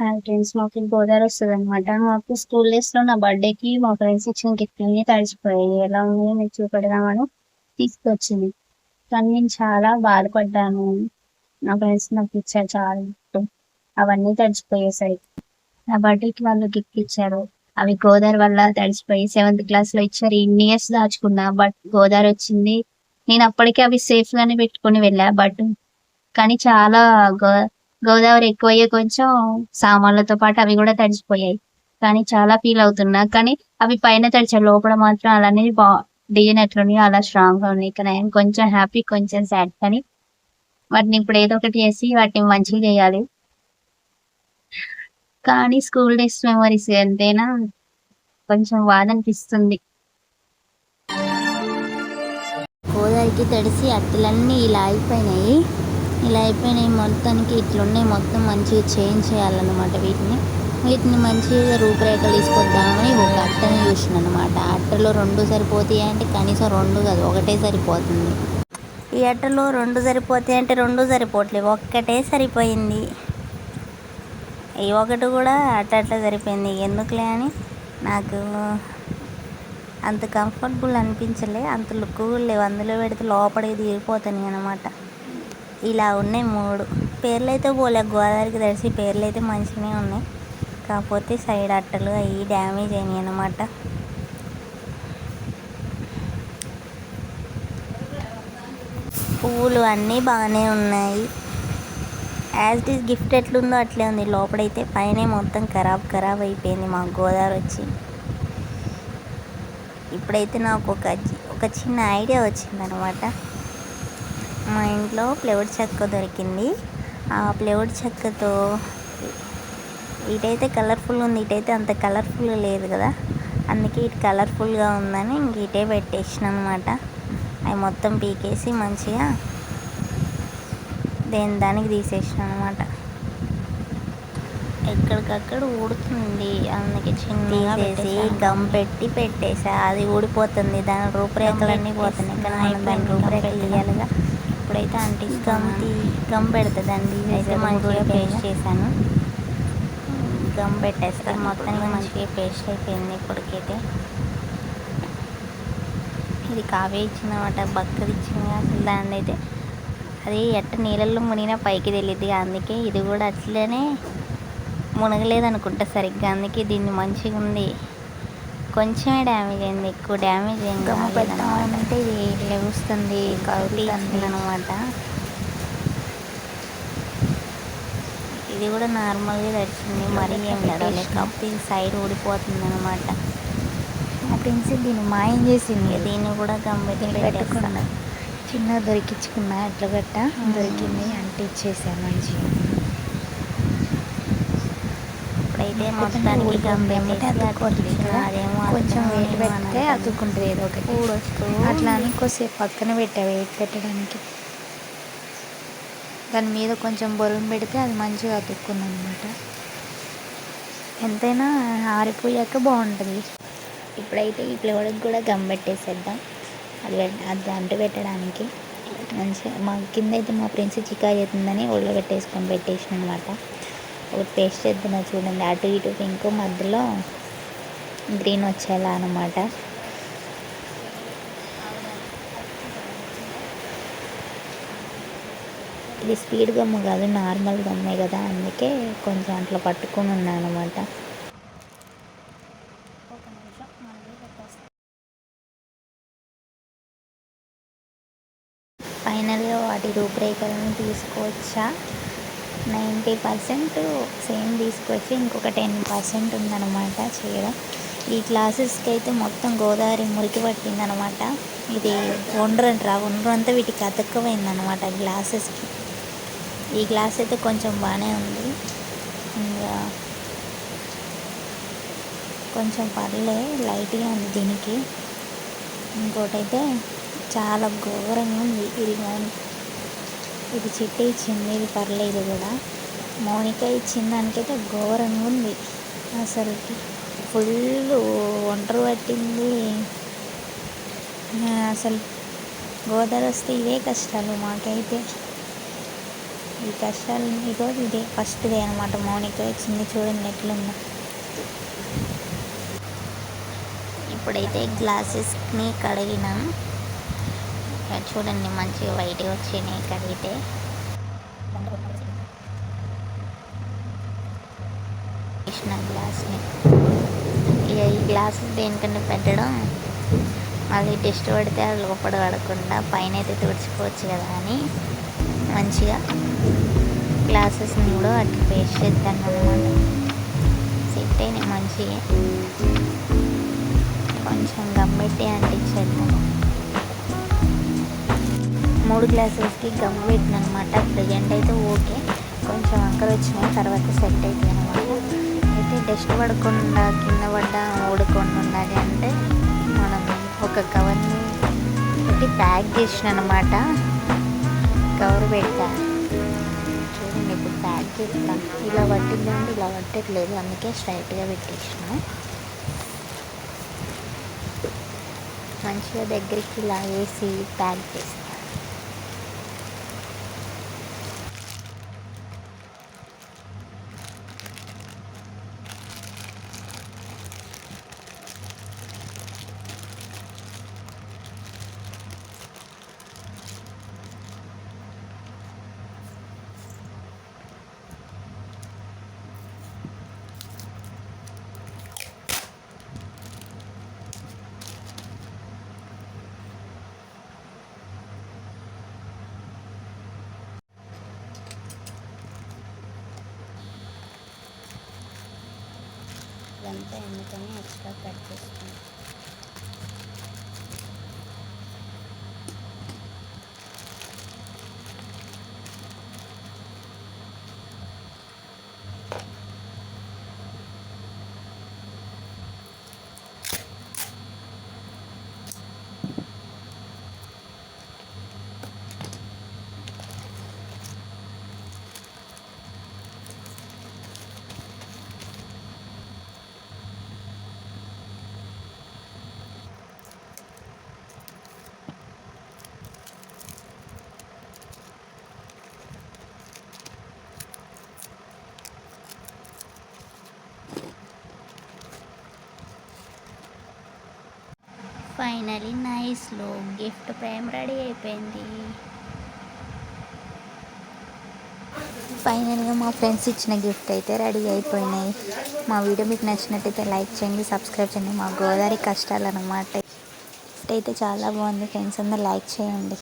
Hi friends మాకు గోదావరి వస్తుంది అనమాట మాకు స్కూల్ డేస్లో నా బర్త్డే కి మా ఫ్రెండ్స్ ఇచ్చిన గిఫ్ట్ అన్ని తడిచిపోయాయి ఎలా ఉందో మీకు చూపెడదామని తీసుకొచ్చింది. కానీ నేను చాలా బాధపడ్డాను. నా ఫ్రెండ్స్ నాకు ఇచ్చారు చాలా. గిఫ్ట్ అవన్నీ తడిచిపోయేసరికి నా బర్త్డేకి వాళ్ళు గిఫ్ట్ ఇచ్చారు. అవి గోదావరి వల్ల తడిచిపోయి సెవెంత్ క్లాస్లో ఇచ్చారు. ఇన్ని ఇయర్స్ దాచుకున్నా. బట్ గోదావరి వచ్చింది. నేను అప్పటికే అవి సేఫ్ గానే పెట్టుకొని వెళ్ళా. బట్ కానీ చాలా గో గోదావరి ఎక్కువయ్యే కొంచెం సామాన్లతో పాటు అవి కూడా తడిచిపోయాయి. కానీ చాలా ఫీల్ అవుతున్నా. కానీ అవి పైన తడిచాయి లోపల మాత్రం అలానే బా డిజైన్ ఎట్లున్నాయి అలా స్ట్రాంగ్గా ఉన్నాయి. కానీ కొంచెం హ్యాపీ కొంచెం సాడ్ కానీ వాటిని ఇప్పుడు ఏదో ఒకటి చేసి వాటిని మంచిగా చేయాలి. కానీ స్కూల్ డేస్ మెమరీస్ ఎంతైనా కొంచెం బాధ అనిపిస్తుంది గోదావరికి తడిసి అట్టలన్నీ ఇలా అయిపోయినాయి. ఇలా అయిపోయినాయి. మొత్తానికి ఇట్లున్నాయి. మొత్తం మంచిగా చేంజ్ చేయాలన్నమాట వీటిని. వీటిని మంచిగా రూపురేఖలు తీసుకొద్దామని ఒక అట్టని చూసిన అనమాట అట్టలో రెండు సరిపోతాయి అంటే కనీసం రెండు కాదు ఒకటే సరిపోతుంది. ఈ అట్టలో రెండు సరిపోతాయి అంటే రెండు సరిపోవట్లేదు. ఒక్కటే సరిపోయింది. ఈ ఒకటి కూడా అట్ట అట్లా సరిపోయింది. ఎందుకులే అని నాకు అంత కంఫర్టబుల్ అనిపించలే. అంత లుక్ కూడా లేవు. అందులో పెడితే లోపలికి దిగిపోతాయి అనమాట ఇలా ఉన్నాయి మూడు. పేర్లు అయితే పోలే. గోదావరికి తెలిసి పేర్లు అయితే మంచిగానే ఉన్నాయి. కాకపోతే సైడ్ అట్టలు అవి డ్యామేజ్ అయినాయి అనమాట పువ్వులు అన్నీ బాగానే ఉన్నాయి. యాజ్ ఇట్ ఈస్ గిఫ్ట్ ఎట్లుందో అట్లే ఉంది. లోపలైతే పైన మొత్తం ఖరాబ్ ఖరాబ్ అయిపోయింది మా గోదావరి వచ్చి. ఇప్పుడైతే నాకు ఒక ఒక చిన్న ఐడియా వచ్చిందనమాట మా ఇంట్లో ప్లైవుడ్ చెక్క దొరికింది. ఆ ప్లైవుడ్ చెక్కతో ఇటైతే కలర్ఫుల్ ఉంది. ఇటైతే అంత కలర్ఫుల్ లేదు కదా. అందుకే ఇటు కలర్ఫుల్గా ఉందని ఇంక ఇటే పెట్టేసిన అనమాట అవి మొత్తం పీకేసి మంచిగా దేని దానికి తీసేసిన అనమాట ఎక్కడికక్కడ ఊడుతుంది. అందుకే చిన్నగా తీసేసి గమ్ పెట్టి పెట్టేసా. అది ఊడిపోతుంది. దాని రూపురేఖలన్నీ పోతున్నాయి. కానీ దాని రూపురేఖలు తీయాలిగా. ఇప్పుడైతే అంటే గమ్ తీ గమ్ పెడుతుంది అండి అయితే మంచిగా పేస్ట్ చేశాను. గమ్ పెట్టేస్తే మొత్తానికి మంచిగా పేస్ట్ అయిపోయింది ఇప్పటికైతే. ఇది కావే ఇచ్చిందన్నమాట బక్కది ఇచ్చింది అసలు దాన్ని అయితే. అది ఎట్ట నీళ్ళల్లో మునిగినా పైకి తెలియదు అందుకే ఇది కూడా అట్లనే మునగలేదు అనుకుంటా సరిగ్గా. అందుకే దీన్ని మంచిగా ఉంది. కొంచెమే డ్యామేజ్ అయింది ఎక్కువ డ్యామేజ్ ఇది లెగుస్తుంది కదులుతుంది అనమాట ఇది కూడా నార్మల్గా తడిచింది మరీ ఏం ఇది సైడ్ ఊడిపోతుంది అనమాట మా ఫ్రెండ్స్ దీన్ని మాయం చేసింది. దీన్ని కూడా గంబెట్టి పెట్టుకున్నా. చిన్న దొరికించుకున్నా ఎట్ల గట్ట దొరికింది అంటే ఇచ్చేసాను మంచిగా. ఇప్పుడైతే మొత్తానికి గంబెట్టి అదేమో కొంచెం వెయిట్ పెడితే అతుక్కుంటుంది ఏదో ఒకటి. అట్లా అని కొద్దిసేపు పక్కన పెట్టా వెయిట్ పెట్టడానికి. దాని మీద కొంచెం బొరుగు పెడితే అది మంచిగా అతుక్కుంది అనమాట ఎంతైనా ఆరిపోయాక బాగుంటుంది. ఇప్పుడైతే ఈ ఫ్లేవర్కి కూడా గమ్ పెట్టేసేద్దాం. అది అది అంటు పెట్టడానికి. మంచిగా మా కింద అయితే మా ఫ్రెండ్స్ చికా చేస్తుందని ఒళ్ళో పెట్టేసుకొని పెట్టేసిన అనమాట టేస్ట్ పేస్ట్ చేద్దాం చూడండి. అటు ఇటు పింక్ మధ్యలో గ్రీన్ వచ్చేలా అనమాట ఇది స్పీడ్ గమ్ము కాదు నార్మల్ గమ్మే కదా. అందుకే కొంచెం అట్లా పట్టుకొని ఉన్నాను అనమాట ఫైనల్గా వాటి రూపురేఖలను తీసుకోవచ్చా? నైంటీ పర్సెంట్ సేమ్ తీసుకొచ్చి ఇంకొక టెన్ పర్సెంట్ ఉందన్నమాట చేయడం. ఈ క్లాసెస్కి అయితే మొత్తం గోదావరి మురికి పట్టిందనమాట ఇది ఒండ్రంట్రా అంటారా అంతా వీటికి అతుక్కుపోయిందనమాట గ్లాసెస్కి. ఈ గ్లాస్ అయితే కొంచెం బాగానే ఉంది. ఇంకా కొంచెం పర్లే లైట్గా ఉంది దీనికి. ఇంకోటైతే చాలా ఘోరంగా ఉంది. ఇది కానీ ఇది చిట్టి ఇచ్చింది ఇది పర్లేదు కూడా. మౌనిక ఇచ్చిన దానికైతే ఘోరంగా ఉంది. అసలుకి ఫుల్ ఒంటరి పట్టింది. అసలు గోదావరి వస్తే ఇవే కష్టాలు మాకైతే. ఈ కష్టాలు ఇదో ఇదే ఫస్ట్దే అనమాట మౌనిక ఇచ్చింది చూడండి ఎట్లుందో. ఇప్పుడైతే గ్లాసెస్ని కడిగినాం. చూడండి మంచిగా వైట్గా వచ్చినాయి కడిగితే. వేసిన గ్లాస్ని ఇక ఈ గ్లాసెస్ దేనికంటే పెట్టడం మళ్ళీ టెస్ట్ పడితే అది లోపల పడకుండా పైన అయితే తుడుచుకోవచ్చు కదా అని మంచిగా గ్లాసెస్ని కూడా అట్లా పేస్ట్ చేద్దాను అనమాట సెట్ అయినాయి మంచిగా. కొంచెం గమ్మెట్టి అంటించేద్దాం. మూడు గ్లాసెస్కి గమ్ పెట్టిన అనమాట ప్రజెంట్ అయితే ఓకే. కొంచెం అంకలు వచ్చినాయి తర్వాత సెట్ అవుతుంది అనమాట అయితే డస్ట్ పడకుండా కింద పడ్డ ఊడకుండా ఉండాలి అంటే మనం ఒక కవర్ని పెట్టి ప్యాక్ చేసిన అనమాట కవర్ పెట్టా చూడండి ఇప్పుడు ప్యాక్ చేస్తాను ఇలా పట్టిందంటే ఇలా పట్టట్లేదు. అందుకే స్ట్రైట్గా పెట్టేసినా. మంచిగా దగ్గరికి ఇలా వేసి ప్యాక్ చేసి ఇదంతా ఎందుకని ఎక్స్ట్రా కట్ చేసుకుంటాం ఫైనలీ నైస్లో గిఫ్ట్ ప్రేమ్ రెడీ అయిపోయింది. ఫైనల్గా మా ఫ్రెండ్స్ ఇచ్చిన గిఫ్ట్ అయితే రెడీ అయిపోయినాయి. మా వీడియో మీకు నచ్చినట్టయితే లైక్ చేయండి సబ్స్క్రైబ్ చేయండి. మా గోదావరి కష్టాలు అనమాట అయితే చాలా బాగుంది ఫ్రెండ్స్ అందరూ లైక్ చేయండి.